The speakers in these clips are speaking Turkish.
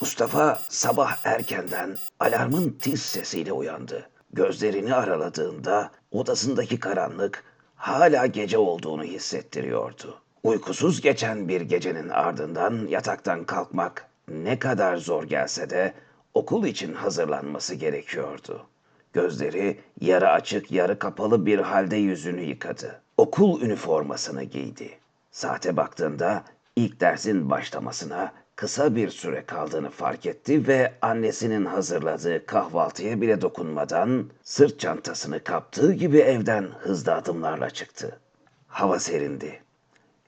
Mustafa sabah erkenden alarmın tiz sesiyle uyandı. Gözlerini araladığında odasındaki karanlık hala gece olduğunu hissettiriyordu. Uykusuz geçen bir gecenin ardından yataktan kalkmak ne kadar zor gelse de okul için hazırlanması gerekiyordu. Gözleri yarı açık yarı kapalı bir halde yüzünü yıkadı. Okul üniformasını giydi. Saate baktığında ilk dersin başlamasına kısa bir süre kaldığını fark etti ve annesinin hazırladığı kahvaltıya bile dokunmadan sırt çantasını kaptığı gibi evden hızlı adımlarla çıktı. Hava serindi.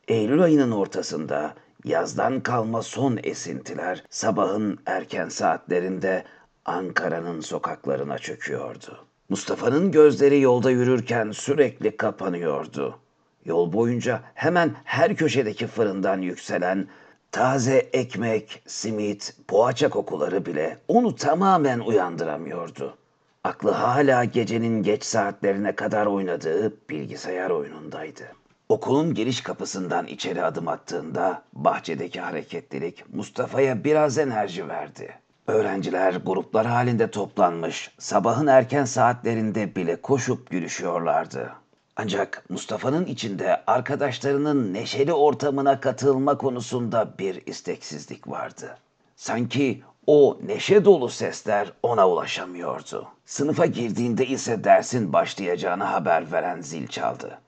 Eylül ayının ortasında yazdan kalma son esintiler sabahın erken saatlerinde Ankara'nın sokaklarına çöküyordu. Mustafa'nın gözleri yolda yürürken sürekli kapanıyordu. Yol boyunca hemen her köşedeki fırından yükselen taze ekmek, simit, poğaça kokuları bile onu tamamen uyandıramıyordu. Aklı hala gecenin geç saatlerine kadar oynadığı bilgisayar oyunundaydı. Okulun giriş kapısından içeri adım attığında bahçedeki hareketlilik Mustafa'ya biraz enerji verdi. Öğrenciler gruplar halinde toplanmış, sabahın erken saatlerinde bile koşup gülüşüyorlardı. Ancak Mustafa'nın içinde arkadaşlarının neşeli ortamına katılma konusunda bir isteksizlik vardı. Sanki o neşe dolu sesler ona ulaşamıyordu. Sınıfa girdiğinde ise dersin başlayacağını haber veren zil çaldı.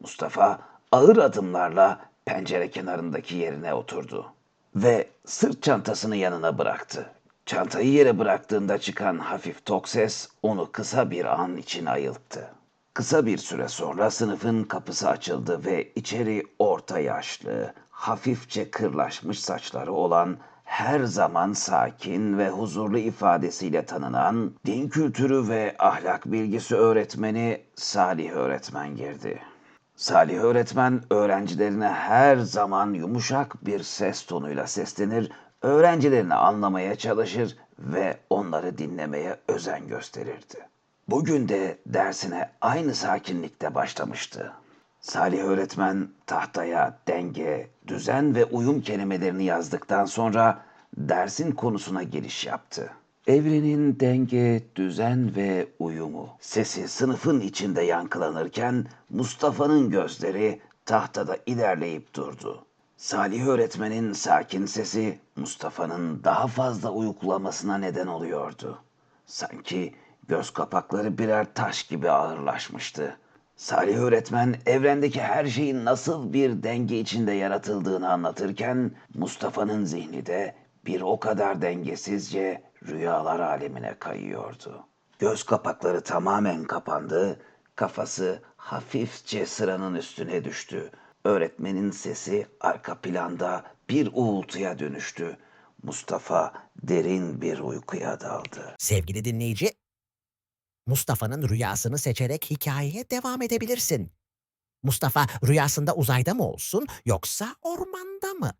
Mustafa ağır adımlarla pencere kenarındaki yerine oturdu ve sırt çantasını yanına bıraktı. Çantayı yere bıraktığında çıkan hafif tok ses onu kısa bir an için ayılttı. Kısa bir süre sonra sınıfın kapısı açıldı ve içeri orta yaşlı, hafifçe kırlaşmış saçları olan her zaman sakin ve huzurlu ifadesiyle tanınan din kültürü ve ahlak bilgisi öğretmeni Salih öğretmen girdi. Salih öğretmen öğrencilerine her zaman yumuşak bir ses tonuyla seslenir, öğrencilerini anlamaya çalışır ve onları dinlemeye özen gösterirdi. Bugün de dersine aynı sakinlikte başlamıştı. Salih öğretmen tahtaya denge, düzen ve uyum kelimelerini yazdıktan sonra dersin konusuna giriş yaptı. Evrenin denge, düzen ve uyumu. Sesi sınıfın içinde yankılanırken Mustafa'nın gözleri tahtada ilerleyip durdu. Salih öğretmenin sakin sesi Mustafa'nın daha fazla uyukulamasına neden oluyordu. Sanki göz kapakları birer taş gibi ağırlaşmıştı. Salih öğretmen evrendeki her şeyin nasıl bir denge içinde yaratıldığını anlatırken Mustafa'nın zihni de bir o kadar dengesizce rüyalar alemine kayıyordu. Göz kapakları tamamen kapandı, kafası hafifçe sıranın üstüne düştü. Öğretmenin sesi arka planda bir uğultuya dönüştü. Mustafa derin bir uykuya daldı. Sevgili dinleyici, Mustafa'nın rüyasını seçerek hikayeye devam edebilirsin. Mustafa rüyasında uzayda mı olsun yoksa ormanda mı?